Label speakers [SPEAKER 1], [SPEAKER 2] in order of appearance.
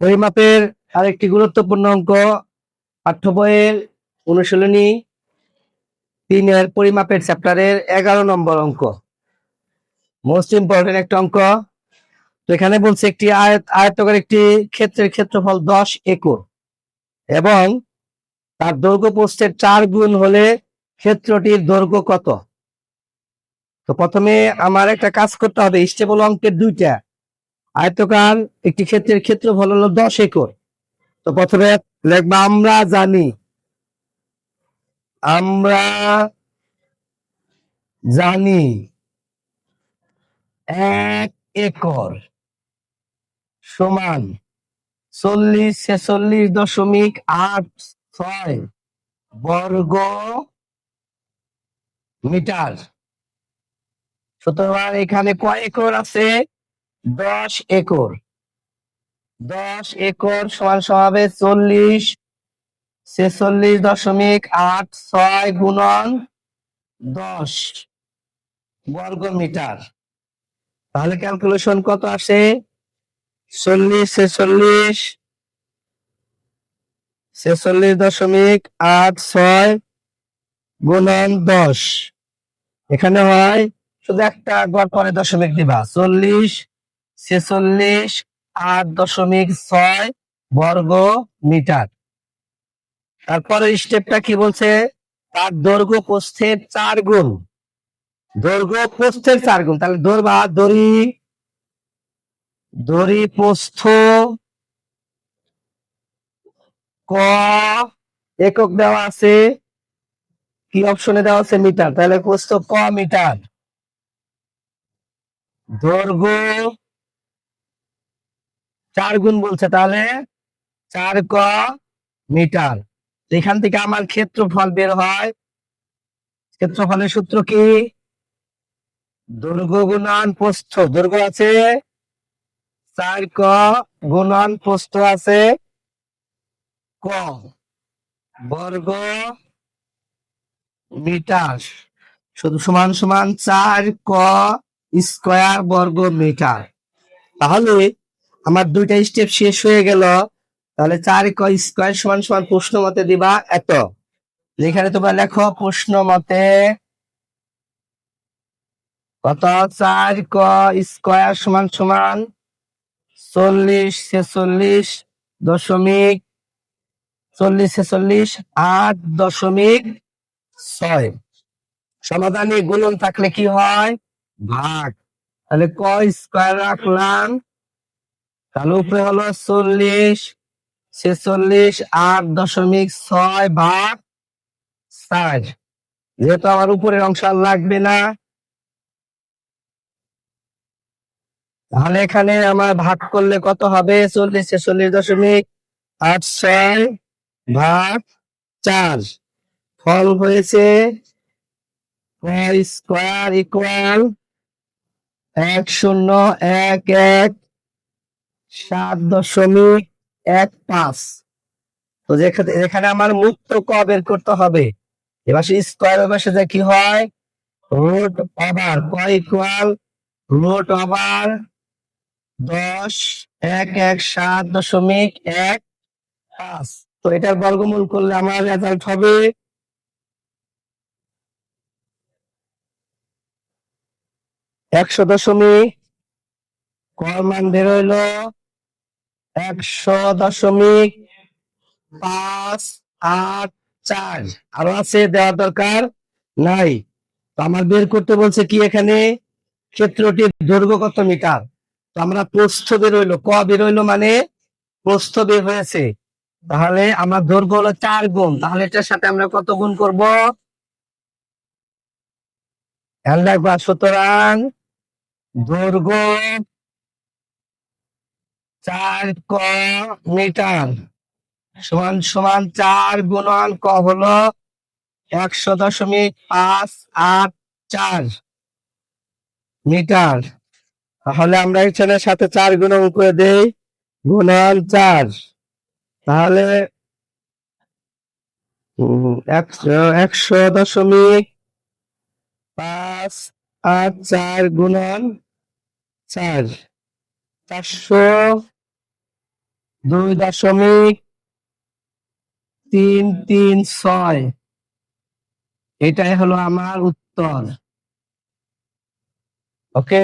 [SPEAKER 1] পরিমাপের আরেকটি গুরুত্বপূর্ণ অঙ্ক, পাঠ্য বইয়ের অনুশীলনী তিনের পরিমাপের চ্যাপ্টারের এগারো নম্বর অঙ্ক। মোস্ট ইম্পর্টেন্ট একটা অঙ্ক। তো এখানে বলছে একটি আয়ত, আয়তকার একটি ক্ষেত্রের ক্ষেত্রফল দশ একর এবং তার দৈর্ঘ্য পোস্টের চার গুণ হলে ক্ষেত্রটির দৈর্ঘ্য কত? তো প্রথমে আমার একটা কাজ করতে হবে স্টেবল অঙ্কের দুইটা। আয়তকার একটি ক্ষেত্রের ক্ষেত্রফল হলো দশ একর। তো প্রথমে লিখব আমরা জানি আমরা জানি এক একর সমান চল্লিশ ছেচল্লিশ দশমিক আট ছয় বর্গ মিটার। সুতরাং এখানে কয় একর আছে? দশ একর। দশ একর সমান সমাবে চল্লিশ। ছেচল্লিশ দশমিক আট ছয় গুণন দশ বর্গ মিটার তাহলে ক্যালকুলেশন কত আসে? চল্লিশ, ছেচল্লিশ ছেচল্লিশ দশমিক আট ছয় গুণন দশ। এখানে হয় শুধু একটা গড় পরে দশমিক দিবা। চল্লিশ ছেচল্লিশ আট দশমিক ছয় বর্গ মিটার। তারপরে স্টেপটা কি বলছে? তার দৈর্ঘ্য প্রস্থের চার গুণ। দৈর্ঘ্য প্রস্থের চার গুণ। তাহলে দৈর্ঘ্য আর দড়ি দড়ি প্রস্থ ক একক দেওয়া আছে। কি অপশনে দেওয়া আছে? মিটার। তাহলে প্রস্থ ক মিটার। দৈর্ঘ্য চার গুণ বলছে তাহলে চার ক মিটার। এখান থেকে আমার ক্ষেত্রফল বের হয়। ক্ষেত্রফলের সূত্র কি? দৈর্ঘ্য গুণন প্রস্থ। দৈর্ঘ্য আছে? চার ক গুণন প্রস্থ আছে ক। বর্গ মিটার। শুধু সমান সমান চার ক স্কোয়ার বর্গ মিটার। তাহলে আমার দুইটা স্টেপ শেষ হয়ে গেল। তাহলে চার ক স্কোয়ার সমান সমান প্রশ্ন মতে দিবা এত। যেখানে তোমরা লেখো প্রশ্ন মতে কত? চার ক স্কোয়ার সমান সমান চল্লিশ ছেচল্লিশ দশমিক চল্লিশ ছেচল্লিশ আট দশমিক ছয়। সমাধানে গুণন থাকলে কি হয়? ভাগ। তাহলে ক স্কোয়ার রাখলাম তাহলে উপরে হলো চল্লিশ, ছেচল্লিশ, আট দশমিক ছয় ভাগ চার যেহেতু আমার উপরের অংশ আর লাগবে না, তাহলে এখানে আমার ভাগ করলে কত হবে? চল্লিশ, ছেচল্লিশ দশমিক আট ছয় ভাগ চার। ফল হয়েছে স্কোয়ার ইকুয়াল এক শূন্য, এক এক সাত দশমিক এক পাঁচ। তো যেখানে এখানে আমার মুক্ত ক বের করতে হবে। এবার স্কোয়ার এবার সাথে কি হয়? রুট ওভার ক ইকুয়াল রুট ওভার দশ, এক এক, সাত দশমিক এক পাঁচ। তো এটার বর্গমূল করলে আমার রেজাল্ট হবে একশো দশমিক, কর মান বেরোইল একশো দশমিক পাঁচ আট চার। আরও আছে দেওয়ার দরকার নাই। আমার বের করতে বলছে কি এখানে? ক্ষেত্রটির দৈর্ঘ্য কত মিটার? তো আমরা প্রস্থ বেরোইলো ক বেরোইলো মানে প্রস্থ বের হয়েছে। তাহলে আমার দৈর্ঘ্য হলো চার গুণ। তাহলে এটার সাথে আমরা কত গুণ করব? খেয়াল সুতরাং দৈর্ঘ্য চার ক মিটার। সমান সমান চার গুণন ক হলো একশো দশমিক পাঁচ আট চার মিটার। তাহলে আমরা এখানে সাথে চার গুণন করে দেই গুণন চার। তাহলে একশো দশমিক পাঁচ আট চার গুণন চার। চারশো দুই দশমিক তিন তিন ছয়। এটাই হলো আমার উত্তর। ওকে